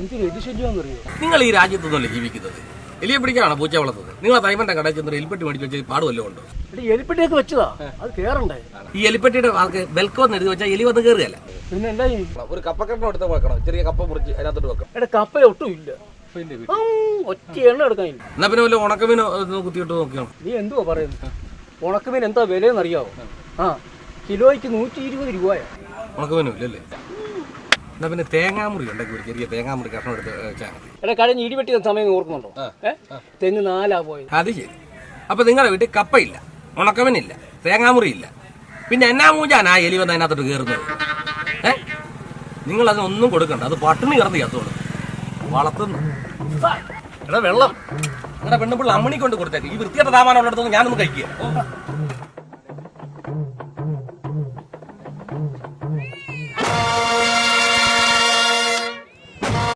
എന്തൊരു നിങ്ങൾ ഈ രാജ്യത്തൊന്നുമല്ലേ ജീവിക്കുന്നത്. എലിയെ പിടിക്കാണോ പൂച്ച വളർത്തുന്നത്? നിങ്ങൾ തൈമന്റെ കടയിൽ ചെന്ന് എലിപ്പെട്ടി മേടിച്ച് വെച്ച് പാടുമല്ലോ ഉണ്ട്? എടി എലിപ്പെട്ടിയൊക്കെ വെച്ചതാ. അത് കേറണ്ടേ? ഈ എലിപ്പെട്ടിയുടെ ആൾക്ക് വെൽക്കം എന്ന് എഴുതി വെച്ചാൽ എലി വന്ന് കയറുകയല്ല പിന്നെ എന്താ ഒരു കപ്പക്കെട്ടം എടുത്ത് വെക്കണം. ചെറിയ കപ്പ മുറിച്ച് അതിനകത്തോട്ട് വെക്കണം. എടാ കപ്പ ഒട്ടും ഇല്ല. ഒറ്റ എണ്ണ എടുക്കാൻ എന്നാ പിന്നെ വല്ല ഉണക്കമീനോ കുത്തിയിട്ട് നോക്കിയോ? നീ എന്തുവാ പറയുന്നത്? ഉണക്കമീൻ എന്താ വിലയെന്ന് അറിയാവോ ആ കിലോയ്ക്ക് നൂറ്റി ഇരുപത് രൂപയാ. ഉണക്കമീനും ഇല്ലല്ലേ? എന്നാ പിന്നെ തേങ്ങാമുറി ഉണ്ടെങ്കിൽ ഒരു ചെറിയ തേങ്ങാമുറി കഷ്ണം എടുത്ത് വെച്ചാൽ മതി എടാ കഴിഞ്ഞ ഇടിവെട്ടിയ സമയം ഓർക്കുന്നുണ്ടോ? തെങ്ങ് നാലാ പോയി അത് ശരി. അപ്പൊ നിങ്ങളുടെ വീട്ടിൽ കപ്പയില്ല ഉണക്കവനില്ല തേങ്ങാമുറി ഇല്ല പിന്നെ എന്നാ മൂജാനാ എലി വന്ന് അതിനകത്തോട്ട് കയറുന്നത് ഏ? നിങ്ങൾ അതിനൊന്നും കൊടുക്കണ്ട. അത് പട്ടിണി കിടന്ന് ചത്തോളൂ. വളർത്തുന്നു. എടാ വെള്ളം. നിങ്ങളുടെ പെണ്ണുപിള്ള അമ്മണി കൊണ്ട് കൊടുത്തേക്ക്. ഈ വൃത്തിയുടെ താമാനം ഉള്ളിടത്തൊന്നും ഞാനൊന്നും കഴിക്കുക